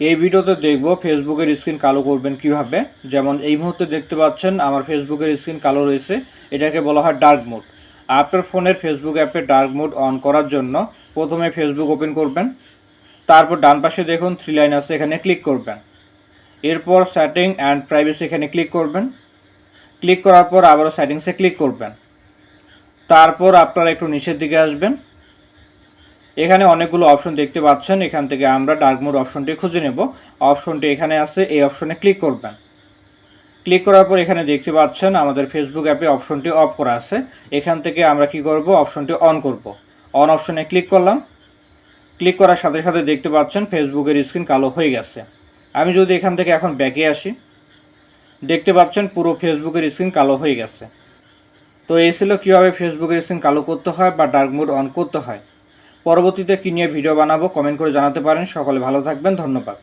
এই ভিডিওতে দেখব ফেসবুকের স্ক্রিন কালো করবেন কীভাবে। যেমন এই মুহূর্তে দেখতে পাচ্ছেন, আমার ফেসবুকের স্ক্রিন কালো রয়েছে। এটাকে বলা হয় ডার্ক মোড আপনার ফোনের ফেসবুক অ্যাপে ডার্ক মোড অন করার জন্য প্রথমে ফেসবুক ওপেন করবেন। তারপর ডান পাশে দেখুন থ্রি লাইন আছে, এখানে ক্লিক করবেন। এরপর সেটিং অ্যান্ড প্রাইভেসি এখানে ক্লিক করবেন। ক্লিক করার পর আবারও সেটিংসে ক্লিক করবেন। তারপর আপনারা একটু নিচের দিকে আসবেন। এখানে অনেকগুলো অপশন দেখতে পাচ্ছেন। এখান থেকে আমরা ডার্ক মোড অপশনটি খুঁজে নেব। অপশনটি এখানে আছে, এই অপশনে ক্লিক করবেন। ক্লিক করার পর এখানে দেখতে পাচ্ছেন আমাদের ফেসবুক অ্যাপে অপশনটি অফ করা আছে। এখান থেকে আমরা কি করব? অপশনটি অন করব। অন অপশনে ক্লিক করলাম। ক্লিক করার সাথে সাথে দেখতে পাচ্ছেন ফেসবুকের স্ক্রিন কালো হয়ে গেছে। আমি যদি এখান থেকে এখন ব্যাকে আসি, দেখতে পাচ্ছেন পুরো ফেসবুকের স্ক্রিন কালো হয়ে গেছে। তো এই ছিল কীভাবে ফেসবুকের স্ক্রিন কালো করতে হয় বা ডার্ক মোড অন করতে হয়। পরবর্তীতে কী নিয়ে ভিডিও বানাবো কমেন্ট করে জানাতে পারেন। সকলে ভালো থাকবেন ধন্যবাদ।